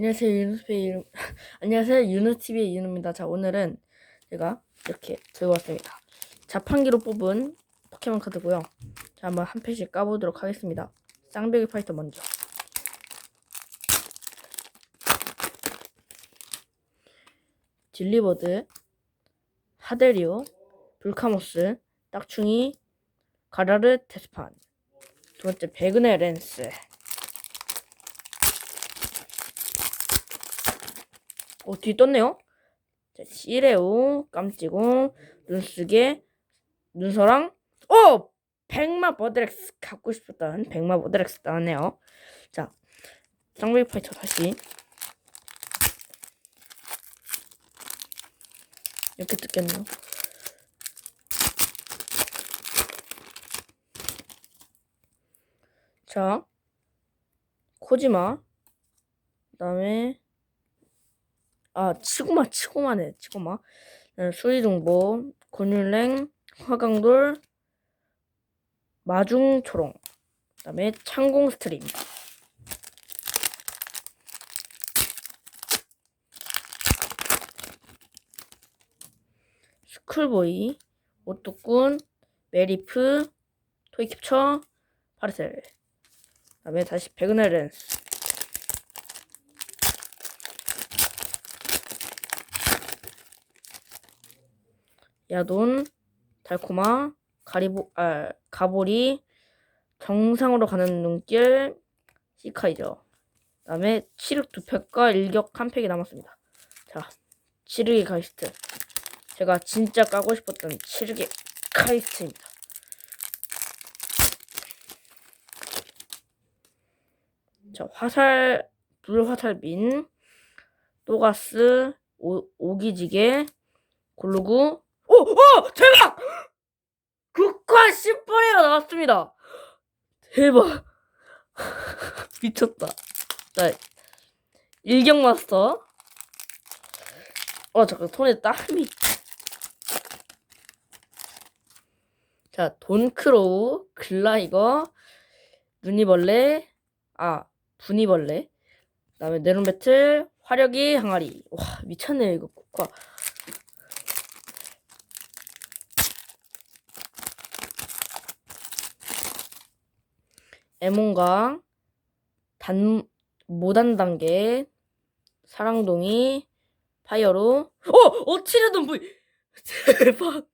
안녕하세요 유누TV의 윤 안녕하세요 유누TV의 윤우입니다. 자 오늘은 제가 이렇게 들고 왔습니다. 자판기로 뽑은 포켓몬 카드고요. 자 한번 한 팩씩 까보도록 하겠습니다. 쌍벽이 파이터 먼저. 질리버드, 하데리오, 불카모스, 딱충이, 가라르 테스판. 두 번째 베그네 렌스. 어, 뒤 떴네요. 자, 시레오, 깜찍고, 눈쓰게, 눈서랑, 어! 백마 버드렉스 갖고 싶었던 백마 버드렉스 나왔네요. 자, 쌍배기 파이터 다시. 이렇게 뜯겼네요. 자, 코지마. 그 다음에, 아, 치고마, 치고마네, 치고마. 네, 수리동보, 곤율랭, 화강돌, 마중초롱. 그 다음에 창공 스트림. 스쿨보이, 오뚜꾼, 메리프, 토이캡처, 파르셀. 그 다음에 다시 베그넬 렌스. 야돈, 달코마, 가리보, 아, 가보리, 정상으로 가는 눈길, 시카이저. 그다음에 칠흑 두 팩과 일격 한 팩이 남았습니다. 자, 칠흑의 카이스트. 제가 진짜 까고 싶었던 칠흑의 카이스트입니다. 자, 화살, 불화살빈, 또가스, 오, 오기지게, 골루구, 오! 오! 대박! 국화 10번이가 나왔습니다. 대박. 미쳤다. 자, 일경 마스터. 어, 잠깐, 손에 땀이. 자, 돈크로우, 글라이거, 누니벌레, 아, 분이벌레. 그 다음에 네론배틀, 화력이 항아리. 와, 미쳤네요, 이거 국화. 에몬강, 단, 모단 단계, 사랑동이, 파이어로, 어! 어치레던 부이! 대박!